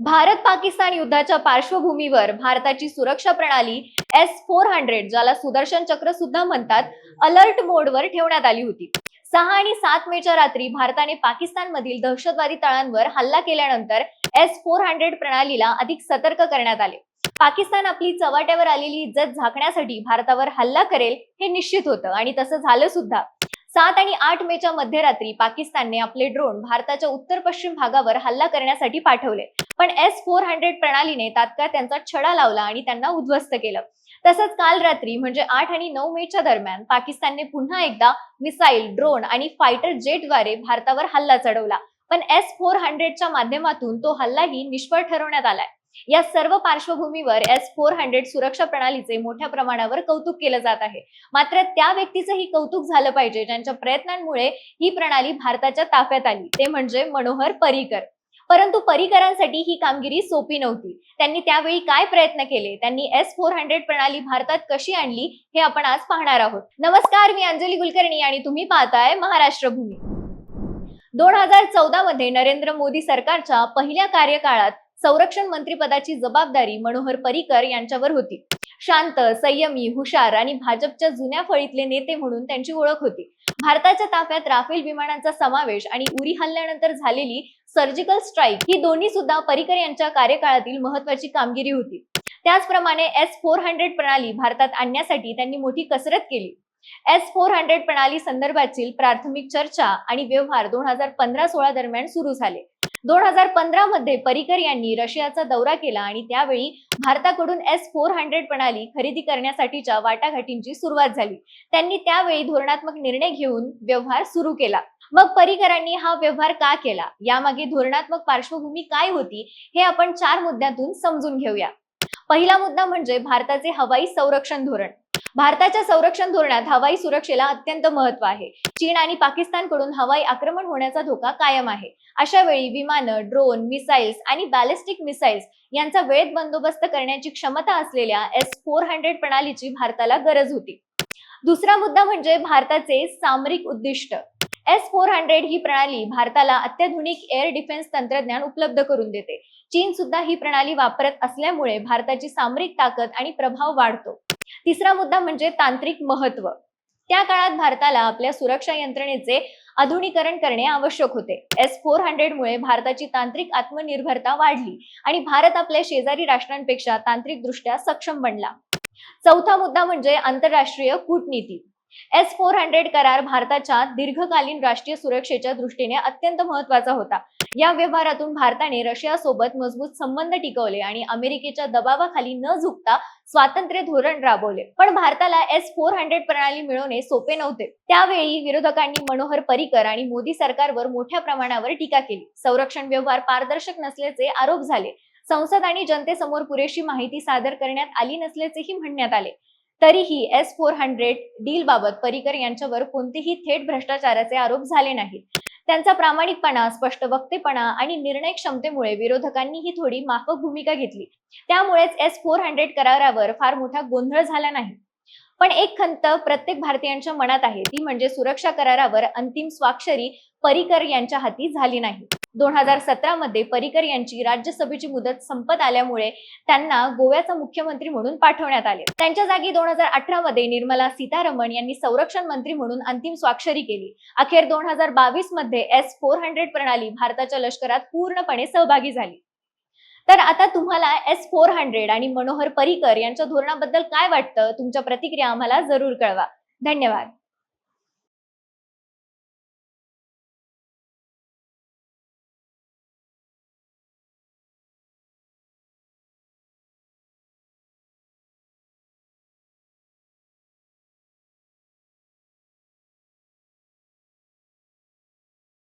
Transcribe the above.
भारत पाकिस्तान युद्धाच्या पार्श्वभूमीवर भारताची सुरक्षा प्रणाली एस फोर हंड्रेड ज्याला सुदर्शन चक्र सुद्धा म्हणतात अलर्ट मोडवर ठेवण्यात आली होती. सहा आणि सात मेच्या रात्री भारताने पाकिस्तानमधील दहशतवादी तळांवर हल्ला केल्यानंतर एस फोर हंड्रेड प्रणालीला अधिक सतर्क करण्यात आले. पाकिस्तान आपली चव्हाट्यावर आलेली इज्जत झाकण्यासाठी भारतावर हल्ला करेल हे निश्चित होतं आणि तसं झालं सुद्धा. सात आणि आठ मेच्या मध्यरात्री पाकिस्तानने आपले ड्रोन भारताच्या उत्तर पश्चिम भागावर हल्ला करण्यासाठी पाठवले. पण एस फोर हंड्रेड प्रणालीने तात्काळ त्यांचा छडा लावला आणि त्यांना उद्ध्वस्त केलं. तसंच काल रात्री म्हणजे आठ आणि नऊ मेच्या दरम्यान पाकिस्तानने पुन्हा एकदा मिसाईल ड्रोन आणि फायटर जेटद्वारे भारतावर हल्ला चढवला. पण एस फोर हंड्रेडच्या माध्यमातून तो हल्लाही निष्फळ ठरवण्यात आलाय. या सर्व पार्श्वभूमीवर एस फोर हंड्रेड सुरक्षा प्रणालीचे मोठ्या प्रमाणावर कौतुक केलं जात आहे. मात्र त्या व्यक्तीचंही कौतुक झालं पाहिजे ज्यांच्या प्रयत्नांमुळे ही प्रणाली भारताच्या ताफ्यात आली. ते म्हणजे मनोहर पर्रिकर परंतु परिकरांसाठी ही कामगिरी सोपी नव्हती. त्यांनी त्यावेळी काय प्रयत्न केले? त्यांनी एस फोर हंड्रेड प्रणाली भारतात कशी आणली? हे आपण आज पाहणार आहोत. नमस्कार मी अंजली कुलकर्णी आणि तुम्ही पाहताय महाराष्ट्र भूमी. दोन हजार चौदा मध्ये नरेंद्र मोदी सरकारच्या पहिल्या कार्यकाळात संरक्षण मंत्रीपदाची जबाबदारी मनोहर पर्रिकर यांच्यावर होती. शांत संयमी हुशार आणि भाजपच्या जुन्या फळीतले नेते म्हणून त्यांची ओळख होती. भारताच्या ताफ्यात राफेल विमानांचा समावेश आणि उरी हल्ल्यानंतर झालेली सर्जिकल स्ट्राईक ही दोन्ही सुद्धा पर्रिकर यांच्या कार्यकाळातील महत्वाची कामगिरी होती. त्याचप्रमाणे एस फोर हंड्रेड प्रणाली भारतात आणण्यासाठी त्यांनी मोठी कसरत केली. एस फोर हंड्रेड प्रणाली संदर्भातील प्राथमिक चर्चा आणि व्यवहार दोन हजार पंधरा सोळा दरम्यान सुरू झाले. दोन हजार पंधरा मध्ये पर्रिकर यांनी रशियाचा दौरा केला आणि त्यावेळी भारताकडून एस फोर हंड्रेड प्रणाली खरेदी करण्यासाठीच्या वाटाघाटींची सुरुवात झाली. त्यांनी त्यावेळी धोरणात्मक निर्णय घेऊन व्यवहार सुरू केला. मग परिकरांनी हा व्यवहार का केला? यामागे धोरणात्मक पार्श्वभूमी काय होती? हे आपण चार मुद्द्यातून समजून घेऊया. पहिला मुद्दा म्हणजे भारताचे हवाई संरक्षण धोरण. भारताच्या संरक्षण धोरणात हवाई सुरक्षेला अत्यंत महत्त्व आहे. चीन आणि पाकिस्तानकडून हवाई आक्रमण होण्याचा धोका कायम आहे. अशा वेळी विमानं ड्रोन मिसाईल्स आणि बॅलिस्टिक मिसाईल्स यांचा वेळेत बंदोबस्त करण्याची क्षमता असलेल्या एस फोर हंड्रेड प्रणालीची भारताला गरज होती. दुसरा मुद्दा म्हणजे भारताचे सामरिक उद्दिष्ट. एस फोर हंड्रेड ही प्रणाली भारताला अत्याधुनिक एअर डिफेन्स तंत्रज्ञान उपलब्ध करून देते. चीन सुद्धा ही प्रणाली वापरत असल्यामुळे भारताची सामरिक ताकद आणि प्रभाव वाढतो. तिसरा मुद्दा म्हणजे तांत्रिक महत्त्व. त्या काळात भारताला आपल्या सुरक्षा यंत्रणेचे आधुनिकरण करणे आवश्यक होते. एस फोर हंड्रेड मुळे भारताची तांत्रिक आत्मनिर्भरता वाढली आणि भारत आपल्या शेजारी राष्ट्रांपेक्षा तांत्रिकदृष्ट्या सक्षम बनला. चौथा मुद्दा म्हणजे आंतरराष्ट्रीय कूटनीती. एस फोर हंड्रेड करार भारताच्या दीर्घकालीन राष्ट्रीय सुरक्षेच्या दृष्टीने अत्यंत महत्त्वाचा होता. या व्यवहारातून भारताने रशियासोबत मजबूत संबंध टिकवले आणि अमेरिकेच्या दबावाखाली न झुकता स्वातंत्र्य धोरण राबवले. पण भारताला एस फोर हंड्रेड प्रणाली मिळवणे सोपे नव्हते. त्यावेळी विरोधकांनी मनोहर पर्रिकर आणि मोदी सरकारवर मोठ्या प्रमाणावर टीका केली. संरक्षण व्यवहार पारदर्शक नसल्याचे आरोप झाले. संसद आणि जनतेसमोर पुरेशी माहिती सादर करण्यात आली नसल्याचेही म्हणण्यात आले. तरीही एस फोर हंड्रेड डील बाबत पर्रिकर यांच्यावर कोणतेही थेट भ्रष्टाचाराचे आरोप झाले नाहीत. त्यांचा प्रामाणिकपणा स्पष्ट वक्तेपणा आणि निर्णय क्षमतेमुळे विरोधकांनीही थोडी माफक भूमिका घेतली. त्यामुळेच एस फोर हंड्रेड करारावर फार मोठा गोंधळ झाला नाही. पण एक खंत प्रत्येक भारतीयांच्या मनात आहे ती म्हणजे सुरक्षा करारावर अंतिम स्वाक्षरी पर्रिकर यांच्या हाती झाली नाही. दोन हजार सतरा मध्ये पर्रिकर यांची राज्यसभेची मुदत संपत आल्यामुळे त्यांना गोव्याचा मुख्यमंत्री म्हणून पाठवण्यात आले. त्यांच्या जागी दोन हजार अठरा मध्ये निर्मला सीतारमण यांनी संरक्षण मंत्री म्हणून अंतिम स्वाक्षरी केली. अखेर दोन हजार बावीसमध्ये एस फोर हंड्रेड प्रणाली भारताच्या लष्करात पूर्णपणे सहभागी झाली. तर आता तुम्हाला एस फोर हंड्रेड आणि मनोहर पर्रिकर यांच्या धोरणाबद्दल काय वाटतं? तुमच्या प्रतिक्रिया आम्हाला जरूर कळवा. धन्यवाद.